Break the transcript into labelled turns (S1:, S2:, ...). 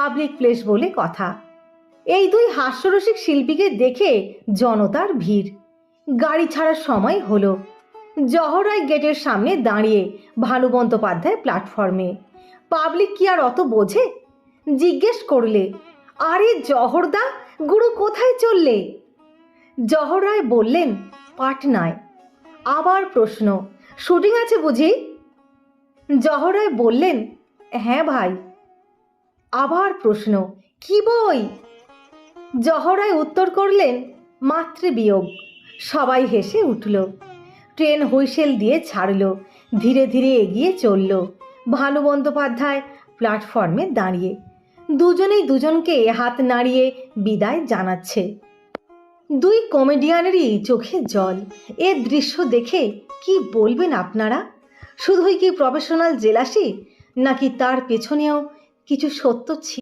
S1: Public place বলে কথা। এই দুই হাস্যরসিক শিল্পীকে দেখে জনতার ভিড়। গাড়ি ছাড়ার সময় হলো। জহরায় গেটের সামনে দাঁড়িয়ে ভানু বন্দ্যোপাধ্যায় প্ল্যাটফর্মে পাবলিক কি আর অত বোঝে? জিজ্ঞেস করলে, আরে জহরদা, গুরু কোথায় চললে? জহর রায় বললেন, পাটনায়। আবার প্রশ্ন, শুটিং আছে বুঝি? জহর রায় বললেন হ্যাঁ ভাই। আবার প্রশ্ন, কি বই? জহরায় উত্তর করলেন, মাতৃবিয়োগ। সবাই হেসে উঠল। ট্রেন হুইসেল দিয়ে ছাড়ল, ধীরে ধীরে এগিয়ে চলল। ভানু বন্দ্যোপাধ্যায় প্ল্যাটফর্মে দাঁড়িয়ে। দুজনেই দুজনকে হাত নাড়িয়ে বিদায় জানাচ্ছে। দুই কমেডিয়ানেরই চোখে জল। এ দৃশ্য দেখে কি বলবেন আপনারা? শুধুই কি প্রফেশনাল জেলাসি, নাকি তার পেছনেও কিছু সত্য ছিল